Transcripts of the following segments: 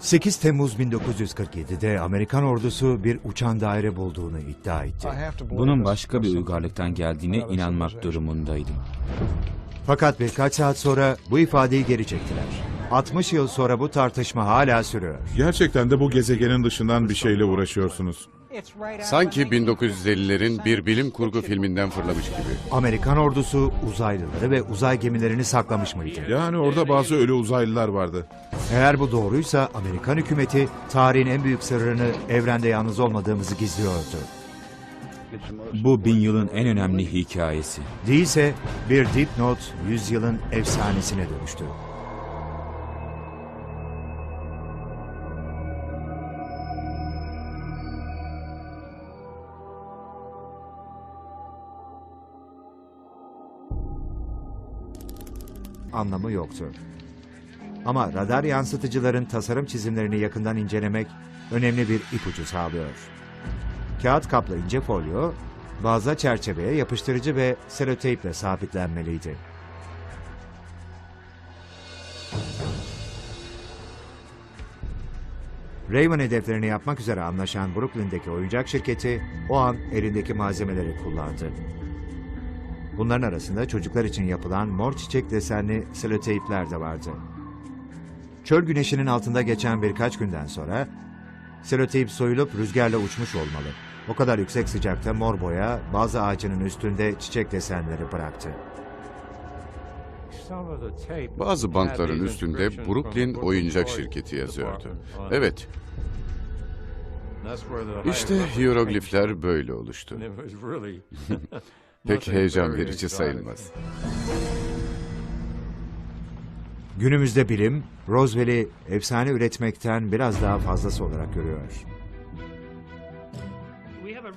8 Temmuz 1947'de Amerikan ordusu bir uçan daire bulduğunu iddia etti. Bunun başka bir uygarlıktan geldiğine inanmak durumundaydım. Fakat birkaç saat sonra bu ifadeyi geri çektiler. 60 yıl sonra bu tartışma hala sürüyor. Gerçekten de bu gezegenin dışından bir şeyle uğraşıyorsunuz. Sanki 1950'lerin bir bilim kurgu filminden fırlamış gibi. Amerikan ordusu uzaylıları ve uzay gemilerini saklamış mıydı? Yani orada bazı ölü uzaylılar vardı. Eğer bu doğruysa Amerikan hükümeti tarihin en büyük sırrını evrende yalnız olmadığımızı gizliyordu. Bu bin yılın en önemli hikayesi. Değilse bir dipnot yüzyılın efsanesine dönüştü. Anlamı yoktu. Ama radar yansıtıcıların tasarım çizimlerini yakından incelemek önemli bir ipucu sağlıyor. Kağıt kaplı ince folyo, baza çerçeveye yapıştırıcı ve seloteyple sabitlenmeliydi. Raven hedeflerini yapmak üzere anlaşan Brooklyn'deki oyuncak şirketi o an elindeki malzemeleri kullandı. Bunların arasında çocuklar için yapılan mor çiçek desenli seloteypler de vardı. Çöl güneşinin altında geçen birkaç günden sonra seloteyp soyulup rüzgarla uçmuş olmalı. O kadar yüksek sıcakta mor boya bazı ağacının üstünde çiçek desenleri bıraktı. Bazı bantların üstünde Brooklyn Oyuncak Şirketi yazıyordu. Evet, işte hieroglifler böyle oluştu. Pek heyecan verici sayılmaz. Günümüzde bilim, Roswell'i efsane üretmekten biraz daha fazlası olarak görüyor.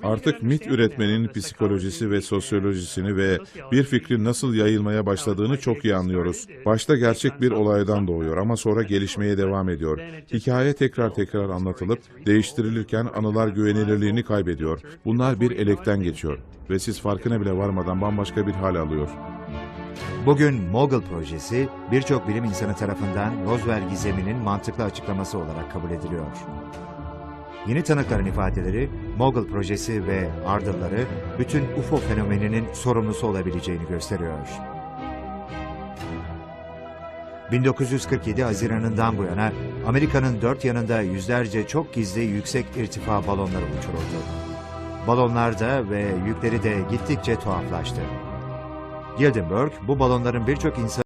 Artık mit üretmenin psikolojisi ve sosyolojisini ve bir fikrin nasıl yayılmaya başladığını çok iyi anlıyoruz. Başta gerçek bir olaydan doğuyor ama sonra gelişmeye devam ediyor. Hikaye tekrar tekrar anlatılıp değiştirilirken anılar güvenilirliğini kaybediyor. Bunlar bir elekten geçiyor ve siz farkına bile varmadan bambaşka bir hal alıyor. Bugün Mogul projesi birçok bilim insanı tarafından Roswell gizeminin mantıklı açıklaması olarak kabul ediliyor. Yeni tanıkların ifadeleri Mogul projesi ve ardılları bütün UFO fenomeninin sorumlusu olabileceğini gösteriyor. 1947 Haziran'ından bu yana Amerika'nın dört yanında yüzlerce çok gizli yüksek irtifa balonları uçuruldu. Balonlar da ve yükleri de gittikçe tuhaflaştı. Gildenberg bu balonların birçok insan